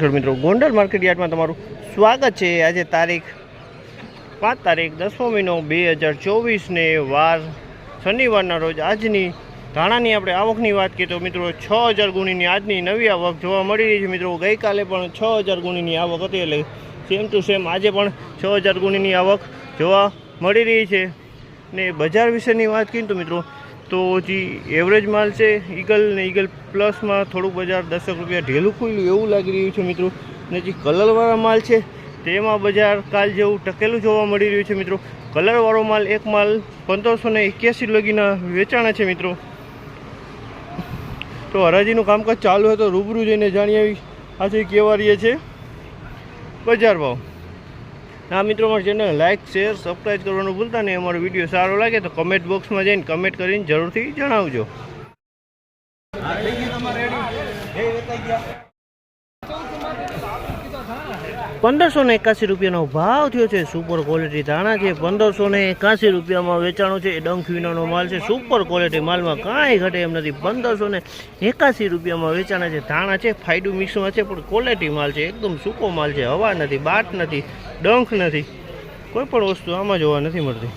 ખેડૂત મિત્રો, ગોંડલ માર્કેટ યાર્ડમાં તમારું સ્વાગત છે. આજે તારીખ પાંચ તારીખ, દસમો મહિનો બે હજાર ચોવીસને વાર શનિવારના રોજ આજની ધાણાની આપણે આવકની વાત કરીએ તો મિત્રો છ હજાર ગુણીની આજની નવી આવક જોવા મળી રહી છે. મિત્રો, ગઈકાલે પણ છ હજાર ગુણીની આવક હતી એટલે સેમ ટુ સેમ આજે પણ છ હજાર ગુણીની આવક જોવા મળી રહી છે. ને બજાર વિશેની વાત કરીએ તો મિત્રો તો જે એવરેજ માલ છે ઈગલ ને ઈગલ પ્લસમાં થોડુંક બજાર દસેક રૂપિયા ઢેલું ખુલ્યું એવું લાગી રહ્યું છે મિત્રો. ને જે કલરવાળા માલ છે, તેમાં બજાર કાલ જેવું ટકેલું જોવા મળી રહ્યું છે મિત્રો. કલરવાળો માલ એક માલ પંદરસો ને એક્યાસી લગીના વેચાણા છે મિત્રો. તો હરાજીનું કામકાજ ચાલુ હોય તો રૂબરૂ જઈને જાણી આવી. આજે કેવા રહીએ છે? બજાર ભાવ. હા, મિત્રો, અમારી ચેનલ લાઇક શેર સબસ્ક્રાઈબ કરવાનું ભૂલતા નહીં. અમારો વીડિયો સારો લાગે તો કમેન્ટ બોક્સમાં જઈને કમેન્ટ કરીને જરૂરથી જણાવજો. પંદરસો ને એકાસી રૂપિયાનો ભાવ થયો છે. સુપર ક્વોલિટી ધાણા છે. પંદરસો ને એકાસી રૂપિયામાં વેચાણો છે. એ ડંખ વિનાનો માલ છે. સુપર ક્વોલિટી માલમાં કાંઈ ઘટે એમ નથી. પંદરસો ને એકાસી રૂપિયામાં વેચાણા છે. ધાણા છે. ફાયડું મિક્સમાં છે, પણ ક્વોલિટી માલ છે. એકદમ સૂકો માલ છે. હવા નથી, બાટ નથી, ડંખ નથી. કોઈ પણ વસ્તુ આમાં જોવા નથી મળતી.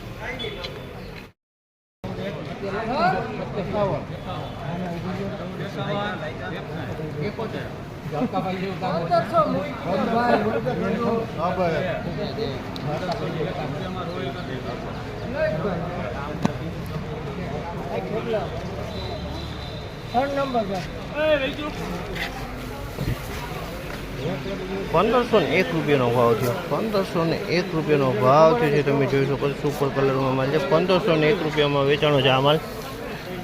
પંદરસો ને એક રૂપિયાનો ભાવ થયો. પંદરસો ને એક રૂપિયાનો ભાવ થયો છે. તમે જોઈ શકો સુપર કલરમાં માલ છે. પંદરસો ને એક રૂપિયામાં વેચાણો છે આ માલ.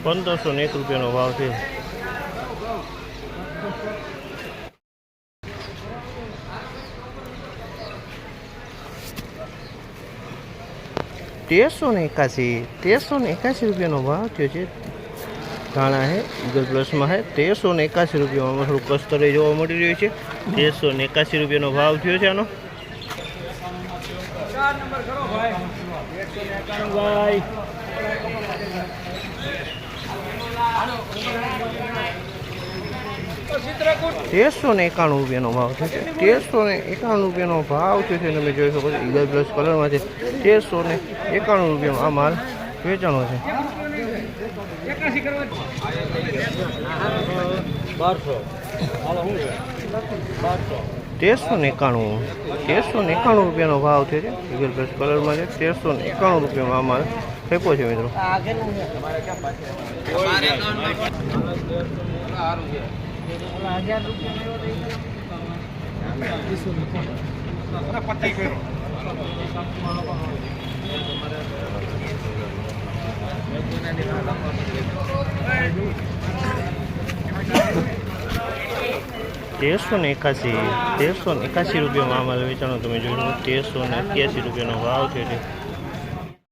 પંદરસો ને એક રૂપિયાનો ભાવ છે તેરસો ને એકાસી તેરસો ને એકાસી રૂપિયાનો ભાવ થયો છે. ધાણા છે ઈગલ પ્લસમાં છે તેરસો ને એકાસી રૂપિયામાં થોડું કસ્તરે જોવા મળી રહ્યું છે. તેરસો ને એકાસી રૂપિયાનો ભાવ થયો છે આનો. તેરસો ને એકાણું રૂપિયાનો ભાવ થયો છે. તેરસો ને એકાણું રૂપિયાનો ભાવ થયો છે તમે જોઈ શકો છો ઈગલ પ્લસ કલરમાં છે. તેરસો ને એકાણું રૂપિયાનો આ માલ વેચાણો છે. તેરસો ને એકાણું તેરસો ને એકાણું રૂપિયાનો ભાવ થયો છે ઈગલ પ્લસ કલરમાં છે. તેરસો ને એકાણું રૂપિયામાં આ માલ ફેંકો છે મિત્રો. તેરસો ને એકાસી તેરસો ને એકાસી રૂપિયામાં અમારે વેચાણો તમે શકો તેરસો ને અઠ્યાસી રૂપિયાનો ભાવ છે